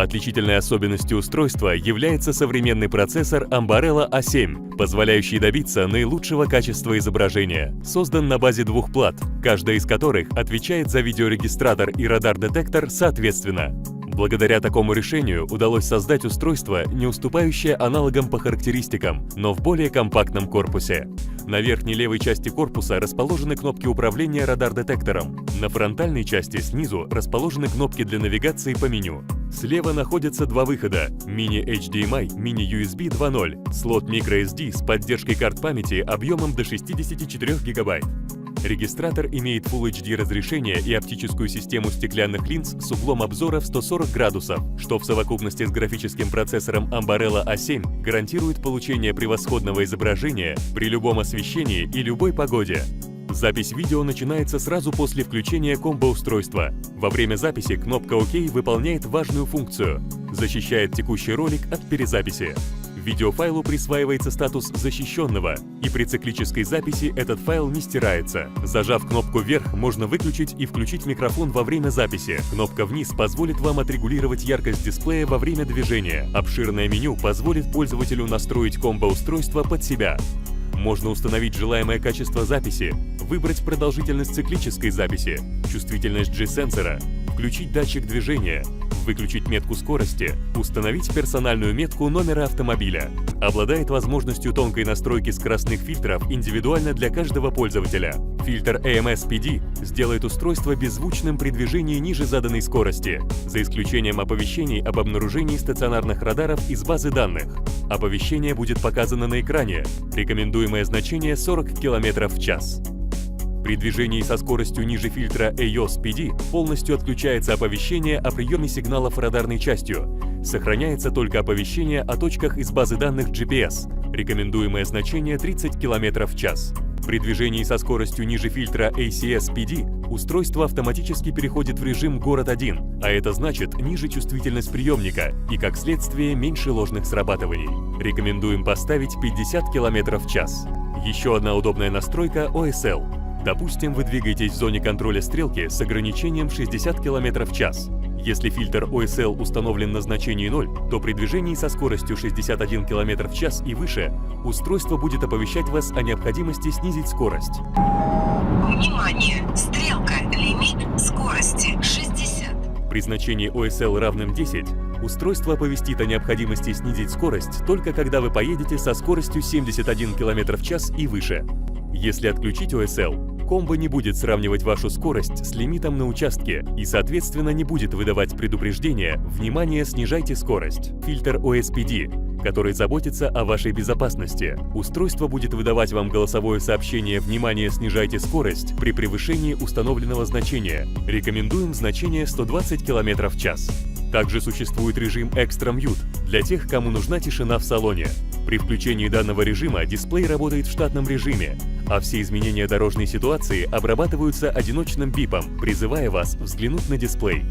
Отличительной особенностью устройства является современный процессор Ambarella A7, позволяющий добиться наилучшего качества изображения. Создан на базе двух плат, каждая из которых отвечает за видеорегистратор и радар-детектор соответственно. Благодаря такому решению удалось создать устройство, не уступающее аналогам по характеристикам, но в более компактном корпусе. На верхней левой части корпуса расположены кнопки управления радар-детектором. На фронтальной части снизу расположены кнопки для навигации по меню. Слева находятся два выхода – мини-HDMI, мини-USB 2.0, слот microSD с поддержкой карт памяти объемом до 64 гигабайт. Регистратор имеет Full HD разрешение и оптическую систему стеклянных линз с углом обзора в 140 градусов, что в совокупности с графическим процессором Ambarella A7 гарантирует получение превосходного изображения при любом освещении и любой погоде. Запись видео начинается сразу после включения комбо-устройства. Во время записи кнопка ОК выполняет важную функцию – защищает текущий ролик от перезаписи. Видеофайлу присваивается статус защищенного, и при циклической записи этот файл не стирается. Зажав кнопку вверх, можно выключить и включить микрофон во время записи. Кнопка вниз позволит вам отрегулировать яркость дисплея во время движения. Обширное меню позволит пользователю настроить комбо-устройство под себя. Можно установить желаемое качество записи, выбрать продолжительность циклической записи, чувствительность G-сенсора, включить датчик движения, выключить метку скорости, установить персональную метку номера автомобиля. Обладает возможностью тонкой настройки скоростных фильтров индивидуально для каждого пользователя. Фильтр AMS PD сделает устройство беззвучным при движении ниже заданной скорости, за исключением оповещений об обнаружении стационарных радаров из базы данных. Оповещение будет показано на экране. Рекомендуемое значение 40 км в час. При движении со скоростью ниже фильтра EOS PD полностью отключается оповещение о приеме сигналов радарной частью. Сохраняется только оповещение о точках из базы данных GPS. Рекомендуемое значение 30 км в час. При движении со скоростью ниже фильтра ACS PD устройство автоматически переходит в режим «Город-1», а это значит ниже чувствительность приемника и, как следствие, меньше ложных срабатываний. Рекомендуем поставить 50 км в час. Еще одна удобная настройка OSL Допустим, вы двигаетесь в зоне контроля стрелки с ограничением 60 км в час. Если фильтр OSL установлен на значении 0, то при движении со скоростью 61 км в час и выше устройство будет оповещать вас о необходимости снизить скорость. Внимание! Стрелка. Лимит скорости 60. При значении OSL равным 10 устройство оповестит о необходимости снизить скорость только когда вы поедете со скоростью 71 км в час и выше. Если отключить OSL, комбо не будет сравнивать вашу скорость с лимитом на участке и, соответственно, не будет выдавать предупреждение «Внимание, снижайте скорость». Фильтр OSPD, который заботится о вашей безопасности. Устройство будет выдавать вам голосовое сообщение «Внимание, снижайте скорость» при превышении установленного значения. Рекомендуем значение 120 км в час. Также существует режим Extra Mute для тех, кому нужна тишина в салоне. При включении данного режима дисплей работает в штатном режиме, а все изменения дорожной ситуации обрабатываются одиночным бипом, призывая вас взглянуть на дисплей.